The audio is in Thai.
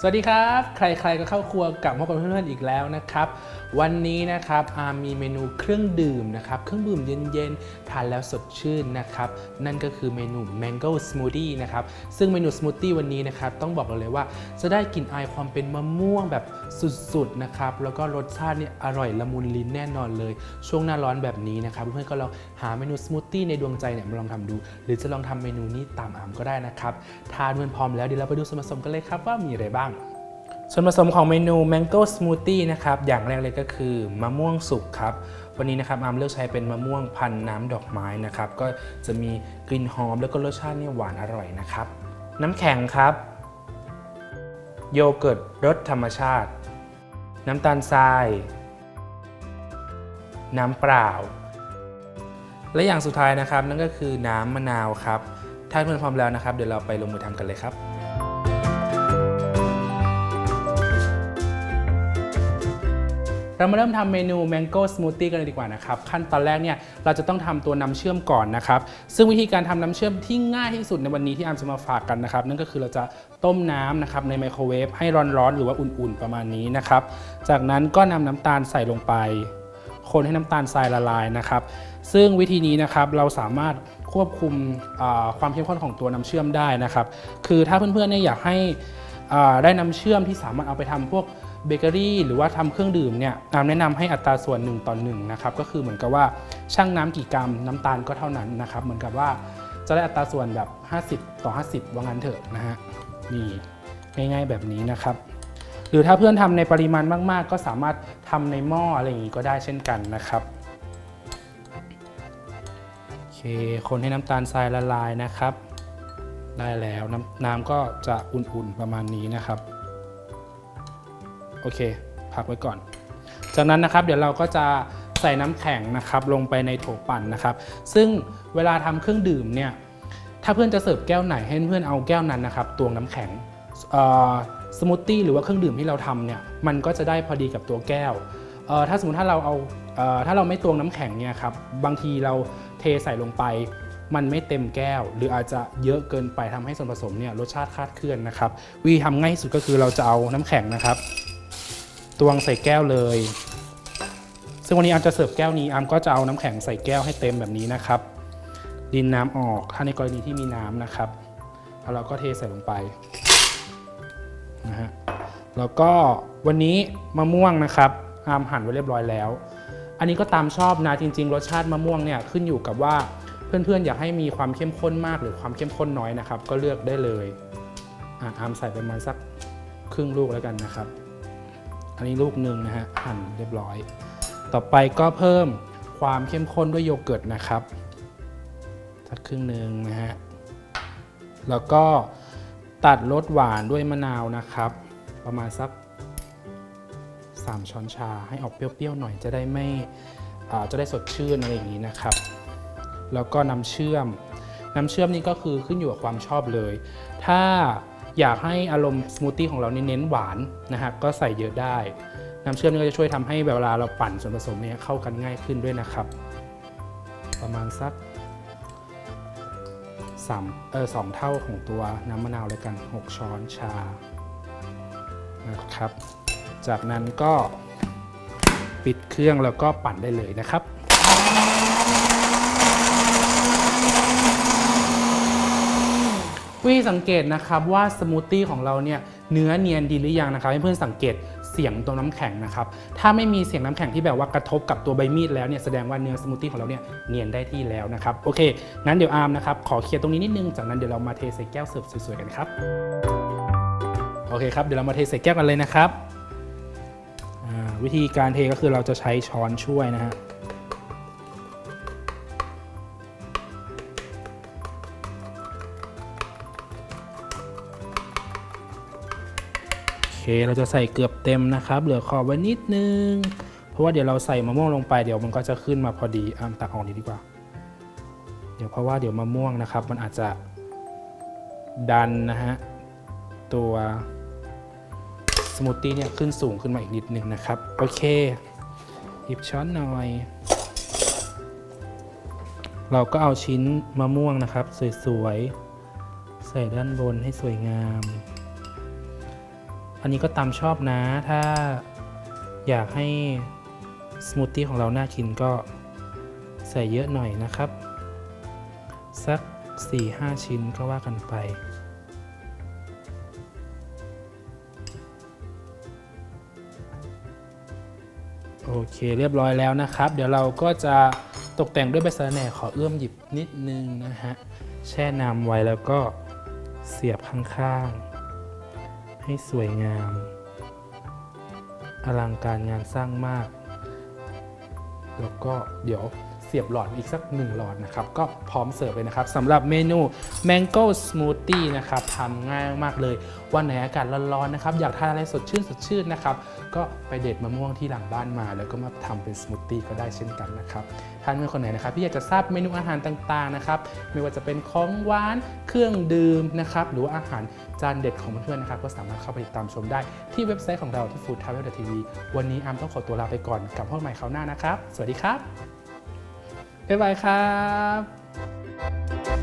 สวัสดีครับ ใครๆก็เข้าครัวกับมาพบกับเพื่อนๆอีกแล้วนะครับ วันนี้นะครับอามีเมนูเครื่องดื่มนะครับเครื่องดื่มเย็นๆทานแล้วสดชื่นนะครับนั่นก็คือเมนู Mango Smoothie นะครับซึ่งเมนูสมูทตี้วันนี้นะครับต้องบอกเลยว่าจะได้กลิ่นอายความเป็นมะม่วงแบบสุดๆนะครับแล้วก็รสชาติเนี่ยอร่อยละมุนลิ้นแน่นอนเลย ช่วงหน้าร้อนแบบนี้นะครับเพื่อนๆก็ลองหาเมนูสมูทตี้ในดวงใจเนี่ยมาลองทำดู หรือจะลองทำเมนูนี้ตามอามก็ได้นะครับทานเมื่อพร้อมแล้วเดี๋ยวเราไปดูส่วนผสมกันเลยครับว่ามีอะไรบ้าง ส่วนผสมของเมนู Mango Smoothie นะครับ อย่างแรกเลยก็คือมะม่วงสุกครับ วันนี้นะครับอาร์มเลือกใช้เป็นมะม่วงพันน้ำดอกไม้นะครับ ก็จะมีกลิ่นหอมแล้วก็รสชาติเนี่ยหวานอร่อยนะครับ น้ำแข็งครับ โยเกิร์ตรสธรรมชาติ น้ำตาลทราย น้ำเปล่า และอย่างสุดท้ายนะครับ นั่นก็คือน้ำมะนาวครับ ถ้าเพื่อนพร้อมแล้วนะครับ เดี๋ยวเราไปลงมือทำกันเลยครับ เรามาเริ่มทำเมนู Mango Smoothie กันเลยดีกว่านะครับ ขั้นตอนแรกเนี่ยเราจะต้องทำตัวน้ำเชื่อมก่อนนะครับ ซึ่งวิธีการทำน้ำเชื่อมที่ง่ายที่สุดในวันนี้ที่อามจะมาฝากกันนะครับ นั่นก็คือเราจะต้มน้ำนะครับในไมโครเวฟให้ร้อนๆ หรือว่าอุ่นๆประมาณนี้นะครับ จากนั้นก็นำน้ำตาลใส่ลงไป คนให้น้ำตาลทรายละลายนะครับ ซึ่งวิธีนี้นะครับเราสามารถควบคุมความเข้มข้นของตัวน้ำเชื่อมได้นะครับ คือถ้าเพื่อนๆเนี่ยอยากให้ได้น้ำเชื่อมที่สามารถเอาไปทำพวก เบเกอรี่หรือว่าทำเครื่องดื่มเนี่ยอามแนะนำให้อัตราส่วน1ต่อ1นะครับก็คือเหมือนกับว่าช่างน้ำกี่กรัมน้ำตาลก็เท่านั้นนะครับเหมือนกับว่าจะได้อัตราส่วนแบบ 50 ต่อ 50 ว่างั้นเถอะนะฮะนี่ง่ายๆแบบนี้นะครับ หรือถ้าเพื่อนทำในปริมาณมาก ๆ ก็สามารถทำในหม้ออะไรอย่างนี้ก็ได้เช่นกันนะครับโอเคคนให้น้ำตาลทรายละลายนะครับ ได้แล้วน้ำน้ำก็จะอุ่นๆประมาณนี้นะครับ โอเค พักไว้ก่อน จากนั้นนะครับเดี๋ยวเราก็จะใส่น้ำแข็งนะครับลงไปในโถปั่นนะครับ ซึ่งเวลาทำเครื่องดื่มเนี่ยถ้าเพื่อนจะเสิร์ฟแก้วไหนให้เพื่อนเอาแก้วนั้นนะครับตวงน้ำแข็งสมูทตี้หรือว่าเครื่องดื่มที่เราทำเนี่ยมันก็จะได้พอดีกับตัวแก้วถ้าสมมติถ้าเราเอาถ้าเราไม่ตวงน้ำแข็งเนี่ยครับบางทีเราเทใส่ลงไป มันไม่เต็มแก้ว หรืออาจจะเยอะเกินไปทำให้ส่วนผสมเนี่ยรสชาติคลาดเคลื่อนนะครับวิธีทำง่ายที่สุดก็คือเราจะเอาน้ำแข็งนะครับ ตวงใส่แก้วเลย ซึ่งวันนี้อาร์มจะเสิร์ฟแก้วนี้อาร์มก็จะเอาน้ำแข็งใส่แก้วให้เต็มแบบนี้นะครับ ดินน้ำออกถ้าในกรณีที่มีน้ำนะครับแล้วเราก็เทใส่ลงไปนะฮะแล้วก็วันนี้มะม่วงนะครับอามหั่นไว้เรียบร้อยแล้ว อันนี้ก็ตามชอบนะจริง ๆ รสชาติมะม่วงเนี่ยขึ้นอยู่กับว่าเพื่อนๆ อยากให้มีความเข้มข้นมากหรือความเข้มข้นน้อยนะครับ ก็เลือกได้เลยอะอามใส่ไปประมาณสักครึ่งลูกแล้วกันนะครับ อันนี้ลูกหนึ่งนะฮะหั่นเรียบร้อย ต่อไปก็เพิ่มความเข้มข้นด้วยโยเกิร์ตนะครับสักครึ่งหนึ่งนะฮะแล้วก็ตัดรสหวานด้วยมะนาวนะครับ ประมาณสัก 3 ช้อนชาให้ออกเปรี้ยวๆหน่อยจะได้ไม่จะได้สดชื่นอะไรอย่างนี้นะครับ แล้วก็น้ำเชื่อม น้ำเชื่อมนี่ก็คือขึ้นอยู่กับความชอบเลย ถ้า อยากให้อารมณ์สมูทตี้ของเราเน้นหวานนะฮะก็ใส่เยอะได้น้ำเชื่อมนี่ก็จะช่วยทำให้เวลาเราปั่นส่วนผสมเนี่ยเข้ากันง่ายขึ้นด้วยนะครับ ประมาณสักสามเออสองเท่าของตัวน้ำมะนาวเลยกัน 6 ช้อนชานะครับ จากนั้นก็ปิดเครื่องแล้วก็ปั่นได้เลยนะครับ วิธีสังเกตนะครับว่าสมูทตี้ของเราเนี่ยเนื้อเนียนดีหรือยังนะครับให้เพื่อนสังเกตเสียงตัวน้ำแข็งนะครับถ้าไม่มีเสียงน้ำแข็งที่แบบว่ากระทบกับตัวใบมีดแล้วเนี่ยแสดงว่าเนื้อสมูทตี้ของเราเนี่ยเนียนได้ที่แล้วนะครับโอเค งั้นเดี๋ยวอาร์มนะครับขอเคลียร์ตรงนี้นิดนึงจากนั้นเดี๋ยวเรามาเทใส่แก้วเสิร์ฟสวยๆกันครับโอเคครับเดี๋ยวเรามาเทใส่แก้วกันเลยนะครับวิธีการเทก็คือเราจะใช้ช้อนช่วยนะฮะ เคเราจะใส่เกือบเต็มนะครับ เหลือขอบไว้นิดนึง เพราะว่าเดี๋ยวเราใส่มะม่วงลงไปเดี๋ยวมันก็จะขึ้นมาพอดีอามตักออกนี้ดีกว่า เดี๋ยวเพราะว่าเดี๋ยวมะม่วงนะครับ มันอาจจะดันนะฮะตัวสมูทตี้เนี่ยขึ้นสูงขึ้นมาอีกนิดนึงนะครับ โอเคหยิบช้อนหน่อย เราก็เอาชิ้นมะม่วงนะครับ สวยๆ ใส่ด้านบนให้สวยงาม อันนี้ก็ตามชอบนะ ถ้าอยากให้สมูทตี้ของเราน่ากินก็ใส่เยอะหน่อยนะครับ สัก 4-5 ชิ้นก็ว่ากันไป โอเคเรียบร้อยแล้วนะครับ เดี๋ยวเราก็จะตกแต่งด้วยใบสะระแหน่ขอเอื้อมหยิบนิดนึงนะฮะ แช่น้ำไว้แล้วก็เสียบข้างๆ ให้สวยงาม อลังการงานสร้างมาก แล้วก็เดี๋ยว เสียบหลอดอีกสักหนึ่งหลอดนะครับ ก็พร้อมเสิร์ฟเลยนะครับสำหรับเมนู Mango Smoothie นะครับทำง่ายมากเลย วันไหนอากาศร้อนๆนะครับ อยากทานอะไรสดชื่นสดชื่นนะครับ ก็ไปเด็ดมะม่วงที่หลังบ้านมา แล้วก็มาทำเป็นสมูทตี้ก็ได้เช่นกันนะครับท่านเมื่อคนไหนนะครับที่อยากจะทราบเมนูอาหารต่างๆนะครับไม่ว่าจะเป็นของหวานเครื่องดื่มนะครับหรือว่าอาหารจานเด็ดของเพื่อนๆนะครับ ก็สามารถเข้าไปติดตามชมได้ที่เว็บไซต์ของเราที่ Food Travel TV วันนี้อามต้องขอตัวลาไปก่อนกับพ่อใหม่คราวหน้านะครับ สวัสดีครับ บ๊ายบายครับ